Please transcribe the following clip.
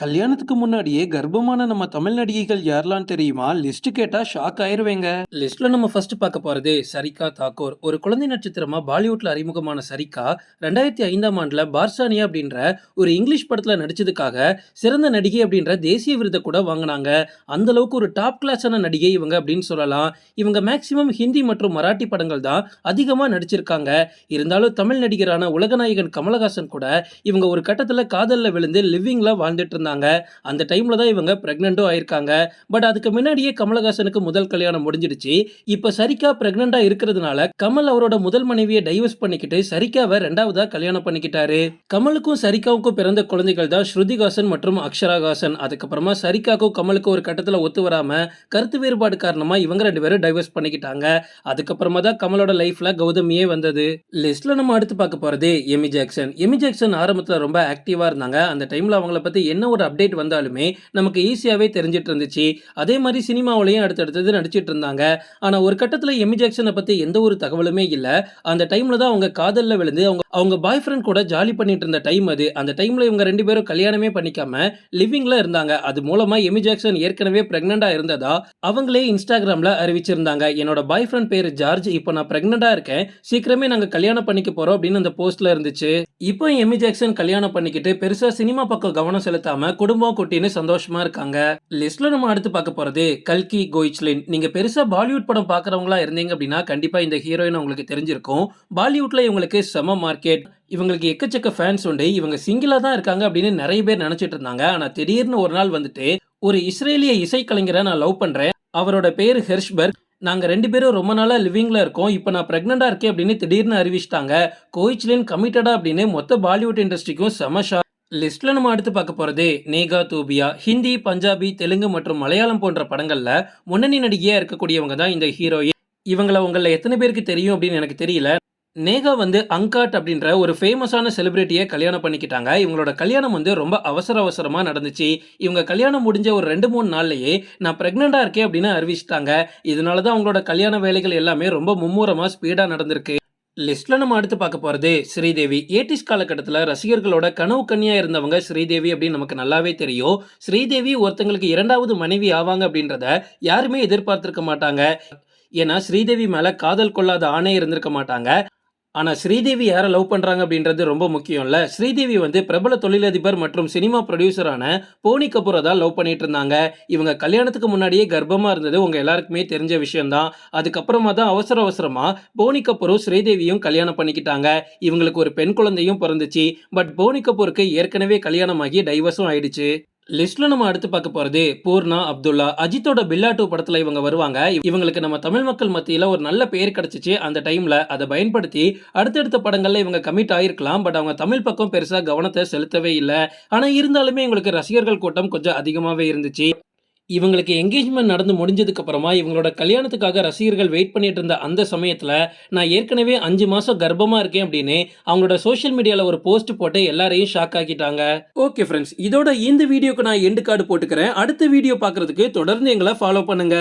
கல்யாணத்துக்கு முன்னாடியே கர்ப்பமான நம்ம தமிழ் நடிகைகள் யாரெல்லாம் தெரியுமா? லிஸ்ட் கேட்டா ஷாக் ஆயிருவேங்க. லிஸ்ட்ல நம்ம ஃபர்ஸ்ட் பார்க்க போறது சரிகா தாக்கூர் ஒரு குழந்தை நட்சத்திரமா பாலிவுட்ல அறிமுகமான சரிகா ரெண்டாயிரத்தி ஐந்தாம் ஆண்டுல பார்சானியா அப்படின்ற ஒரு இங்கிலீஷ் படத்துல நடிச்சதுக்காக சிறந்த நடிகை அப்படின்ற தேசிய விருதை கூட வாங்கினாங்க. அந்த அளவுக்கு ஒரு டாப் கிளாஸான நடிகை இவங்க அப்படின்னு சொல்லலாம். இவங்க மேக்சிமம் ஹிந்தி மற்றும் மராட்டி படங்கள் தான் அதிகமா நடிச்சிருக்காங்க. இருந்தாலும் தமிழ் நடிகரான உலகநாயகன் கமலஹாசன் கூட இவங்க ஒரு கட்டத்துல காதல்ல விழுந்து லிவிங்ல வாழ்ந்துட்டு இருந்தாங்க. அந்த டைம்ல தான் இவங்க ப்ரெக்னெண்ட்டும் ஆயிருக்காங்க. பட் அதுக்கு முன்னாடியே கமலஹாசனுக்கு முதல் கல்யாணம் முடிஞ்சிடுச்சு. இப்போ சரிக்கா ப்ரெக்னெண்ட்டாக இருக்கிறதுனால கமல் அவரோட முதல் மனைவியை டைவர்ஸ் பண்ணிக்கிட்டு சரிக்காவை ரெண்டாவதா கல்யாணம் பண்ணிக்கிட்டாரு. கமலுக்கும் சரிகாவுக்கும் பிறந்த குழந்தைகள் தான் ஸ்ருதிகாசன் மற்றும் அக்ஷராகாசன் அதுக்கப்புறமா சரிகாக்கும் கமலுக்கும் ஒரு கட்டத்தில் ஒத்து வராம கருத்து வேறுபாடு காரணமா இவங்க ரெண்டு பேரும் டைவர்ஸ் பண்ணிக்கிட்டாங்க. அதுக்கப்புறமா தான் கமலோட லைஃப்ல கௌதமியே வந்தது. லிஸ்ட்ல நம்ம அடுத்து பார்க்க போறது எமி ஜாக்சன் எமி ஜாக்சன் ஆரம்பத்தில் ரொம்ப ஆக்டிவா இருந்தாங்க. அந்த டைம்ல அவங்கள பத்தி என்ன ஒரு அப்டேட் வந்தாலுமே நமக்கு ஈஸியாவே தெரிஞ்சிட்டு இருந்துச்சு. அதே மாதிரி சினிமாவிலையும் அடுத்தடுத்தது நடிச்சிட்டு இருந்தாங்க. ஆனா ஒரு கட்டத்தில் எமி ஜாக்சனை பத்தி எந்த ஒரு தகவலுமே இல்ல. அந்த டைம்ல தான் அவங்க காதலில் விழுந்து அவங்க அவங்க பாய் ஃப்ரெண்ட் கூட ஜாலி பண்ணிட்டு இருந்த டைம் அது. அந்த டைமில் இவங்க ரெண்டு பேரும் கல்யாணமே பண்ணிக்காம லிவிங்ல இருந்தாங்க. அது மூலமா எமி ஜாக்சன் ஏற்கனவே பிரெக்னண்டா இருந்ததா அவங்களே இன்ஸ்டாகிராம்ல அறிவிச்சிருந்தாங்க. என்னோட பாய் ஃப்ரெண்ட் பேர் ஜார்ஜ். இப்போ நான் பிரெக்னண்டா இருக்கேன். சீக்கிரமே நாங்க கல்யாணம் பண்ணிக்க போறோம் அப்படின்னு அந்த போஸ்ட்ல இருந்துச்சு. இப்போ எமி ஜாக்சன் கல்யாணம் பண்ணிக்கிட்டு பெருசா சினிமா பக்கம் கவனம் செலுத்தாம குடும்பம் குட்டின்னு சந்தோஷமா இருக்காங்க. லிஸ்ட்ல நம்ம அடுத்து பார்க்க போறது கல்கி கோயிச்லின். நீங்க பெருசா பாலிவுட் படம் பாக்குறவங்களா இருந்தீங்க அப்படின்னா கண்டிப்பா இந்த ஹீரோயின் உங்களுக்கு தெரிஞ்சிருக்கும். பாலிவுட்ல இவங்களுக்கு செம மார்க்கெட் இவங்களுக்கு எக்கச்சக்க ஃபேன்ஸ் உண்டு. இவங்க சிங்கிளா தான் இருக்காங்க அப்படின்னு நிறைய பேர் நினைச்சிட்டு இருந்தாங்க. ஆனா திடீர்னு ஒரு நாள் வந்துட்டு ஒரு இஸ்ரேலிய இசைக்கலைஞரை நான் லவ் பண்றேன். அவரோட பேர் ஹெர்ஷ்பர்க். நாங்க ரெண்டு பேரும் ரொம்ப நாளா லிவிங்ல இருக்கோம். இப்போ நான் பிரெக்னண்டா இருக்கேன் அப்படின்னு திடீர்னு அறிவிச்சிட்டாங்க. கோயிச்லின் கமிட்டடா அப்படின்னு மொத்த பாலிவுட் இண்டஸ்ட்ரிக்கும் செமஷா லிஸ்ட்ல நம்ம அடுத்து பார்க்க போறது நேகா தூபியா ஹிந்தி பஞ்சாபி தெலுங்கு மற்றும் மலையாளம் போன்ற படங்கள்ல முன்னணி நடிகையா இருக்கக்கூடியவங்க தான் இந்த ஹீரோயின் இவங்களை உங்களை எத்தனை பேருக்கு தெரியும் அப்படின்னு எனக்கு தெரியல. நேகா வந்து அங்காட் அப்படின்ற ஒரு ஃபேமஸான செலிபிரிட்டியை கல்யாணம் பண்ணிக்கிட்டாங்க. இவங்களோட கல்யாணம் வந்து ரொம்ப அவசர அவசரமாக நடந்துச்சு. இவங்க கல்யாணம் முடிஞ்ச ஒரு ரெண்டு மூணு நாள்லையே நான் ப்ரெக்னெண்டாக இருக்கேன் அப்படின்னு அறிவிச்சிட்டாங்க. இதனால தான் அவங்களோட கல்யாண வேலைகள் எல்லாமே ரொம்ப மும்முரமா ஸ்பீடாக நடந்திருக்கு. லிஸ்ட்டில் நம்ம அடுத்து பார்க்க போகிறது ஸ்ரீதேவி. ஏட்டிஸ் காலகட்டத்தில் ரசிகர்களோட கனவு கன்னியாக இருந்தவங்க ஸ்ரீதேவி அப்படின்னு நமக்கு நல்லாவே தெரியும். ஸ்ரீதேவி ஒருத்தங்களுக்கு இரண்டாவது மனைவி ஆவாங்க அப்படின்றத யாருமே எதிர்பார்த்துருக்க மாட்டாங்க. ஏன்னா ஸ்ரீதேவி மேலே காதல் கொள்ளாத ஆணை இருந்திருக்க மாட்டாங்க. ஆனால் ஸ்ரீதேவி யாரை லவ் பண்ணுறாங்க அப்படின்றது ரொம்ப முக்கியம்ல. ஸ்ரீதேவி வந்து பிரபல தொழிலதிபர் மற்றும் சினிமா ப்ரொடியூசரான போனி கபூரை தான் லவ் பண்ணிட்டு இருந்தாங்க. இவங்க கல்யாணத்துக்கு முன்னாடியே கர்ப்பமாக இருந்தது உங்கள் எல்லாருக்குமே தெரிஞ்ச விஷயம்தான். அதுக்கப்புறமா தான் அவசர அவசரமாக போனி கபூரும் ஸ்ரீதேவியும் கல்யாணம் பண்ணிக்கிட்டாங்க. இவங்களுக்கு ஒரு பெண் குழந்தையும் பிறந்துச்சு. பட் போனி கபூருக்கு ஏற்கனவே கல்யாணமாகி டைவர்ஸும் ஆயிடுச்சு. லிஸ்ட்ல நம்ம அடுத்து பார்க்க போறது பூர்ணா அப்துல்லா அஜித்தோட பில்லா டூ படத்துல இவங்க வருவாங்க. இவங்களுக்கு நம்ம தமிழ் மக்கள் மத்தியில ஒரு நல்ல பெயர் கிடைச்சிச்சு அந்த டைம்ல. அதை பயன்படுத்தி அடுத்தடுத்த படங்கள்ல இவங்க கமிட் ஆயிருக்கலாம். பட் அவங்க தமிழ் பக்கம் பெருசா கவனத்தை செலுத்தவே இல்லை. ஆனா இருந்தாலுமே இவங்களுக்கு ரசிகர்கள் கூட்டம் கொஞ்சம் அதிகமாவே இருந்துச்சு. இவங்களுக்கு என்கேஜ்மெண்ட் நடந்து முடிஞ்சதுக்கு அப்புறமா இவங்களோட கல்யாணத்துக்காக ரசிகர்கள் வெயிட் பண்ணிட்டு இருந்த அந்த சமயத்தில் நான் ஏற்கனவே அஞ்சு மாசம் கர்ப்பமா இருக்கேன் அப்படின்னு அவங்களோட சோஷியல் மீடியால ஒரு போஸ்ட் போட்டு எல்லாரையும் ஷாக் ஆக்கிட்டாங்க. ஓகே ஃப்ரெண்ட்ஸ் இதோட இந்த வீடியோக்கு நான் எண்டு கார்டு போட்டுக்கிறேன். அடுத்த வீடியோ பார்க்கறதுக்கு தொடர்ந்து எங்களை ஃபாலோ பண்ணுங்க.